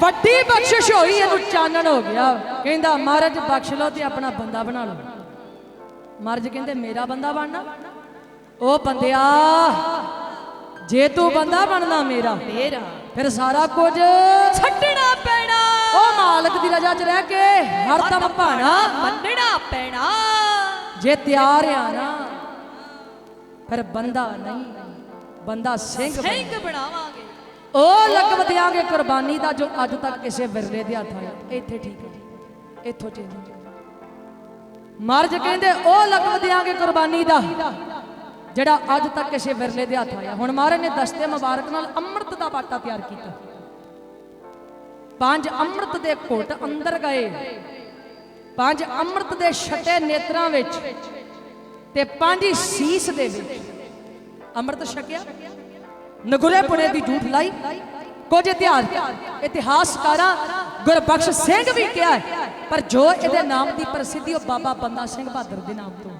ਵੱਡੀ ਬਖਸ਼ਿਸ਼ ਹੋਈ ਇਹਨੂੰ ਚਾਨਣ ਹੋ ਗਿਆ। ਕਹਿੰਦਾ ਮਹਾਰਾਜ ਬਖਸ਼ ਲਓ ਤੇ ਆਪਣਾ ਬੰਦਾ ਬਣਾ ਲਓ। ਮਹਾਰਾਜ ਕਹਿੰਦੇ ਮੇਰਾ ਬੰਦਾ ਬਣਨਾ? ਉਹ ਬੰਦਿਆ ਜੇ ਤੂੰ ਬੰਦਾ ਬਣਨਾ ਮੇਰਾ ਮੇਰਾ। ਫਿਰ ਸਾਰਾ ਕੁਝ ਛੱਡਣਾ ਪੈਣਾ। ਉਹ ਮਾਲਕ ਦੀ ਰਜ਼ਾ 'ਚ ਰਹਿ ਕੇ ਹਰਦਮ ਭਾਣਾ। ਮੰਨਣਾ ਪੈਣਾ। ਜੇ ਤਿਆਰ ਆ ਨਾ ਫਿਰ ਬੰਦਾ ਨਹੀਂ ਬੰਦਾ ਸਿੰਘ ਸਿੰਘ ਬਣਾਵਾਂਗੇ। ਉਹ ਲਗਵ ਦਿਆਂਗੇ ਕੁਰਬਾਨੀ ਦਾ ਜੋ ਅੱਜ ਤੱਕ ਕਿਸੇ ਵਿਰਲੇ ਦੇ ਹੱਥ ਆਇਆ। ਇੱਥੇ ਠੀਕ ਹੈ ਇੱਥੋਂ ਚੇਂਜ ਮਰਜ ਕਹਿੰਦੇ, ਉਹ ਲਗਵ ਦਿਆਂਗੇ ਕੁਰਬਾਨੀ ਦਾ ਜਿਹੜਾ ਅੱਜ ਤੱਕ ਕਿਸੇ ਵਿਰਲੇ ਦੇ ਹੱਥ ਆਇਆ। ਹੁਣ ਮਹਾਰਾਜ ਨੇ ਦਸਤੇ ਮੁਬਾਰਕ ਨਾਲ ਅੰਮ੍ਰਿਤ ਦਾ ਬਾਟਾ ਤਿਆਰ ਕੀਤਾ। ਪੰਜ ਅੰਮ੍ਰਿਤ ਦੇ ਘੁੱਟ ਅੰਦਰ ਗਏ। ਪੰਜ ਅੰਮ੍ਰਿਤ ਦੇ ਛਟੇ ਨੇਤਰਾਂ ਵਿੱਚ ਤੇ ਪੰਜ ਸੀਸ ਦੇ ਵਿੱਚ ਅੰਮ੍ਰਿਤ ਛਕਿਆ। ਨਗੁਰੇ ਪੁਣੇ ਦੀ ਝੂਠ ਲਾਈ ਕੁਝ ਇਤਿਹਾਸ ਇਤਿਹਾਸਕਾਰਾਂ ਗੁਰਬਖਸ਼ ਸਿੰਘ ਵੀ ਕਿਹਾ ਪਰ ਜੋ ਇਹਦੇ ਨਾਮ ਦੀ ਪ੍ਰਸਿੱਧੀ ਉਹ ਬਾਬਾ ਬੰਦਾ ਸਿੰਘ ਬਹਾਦਰ ਦੇ ਨਾਮ ਤੋਂ ਹੈ।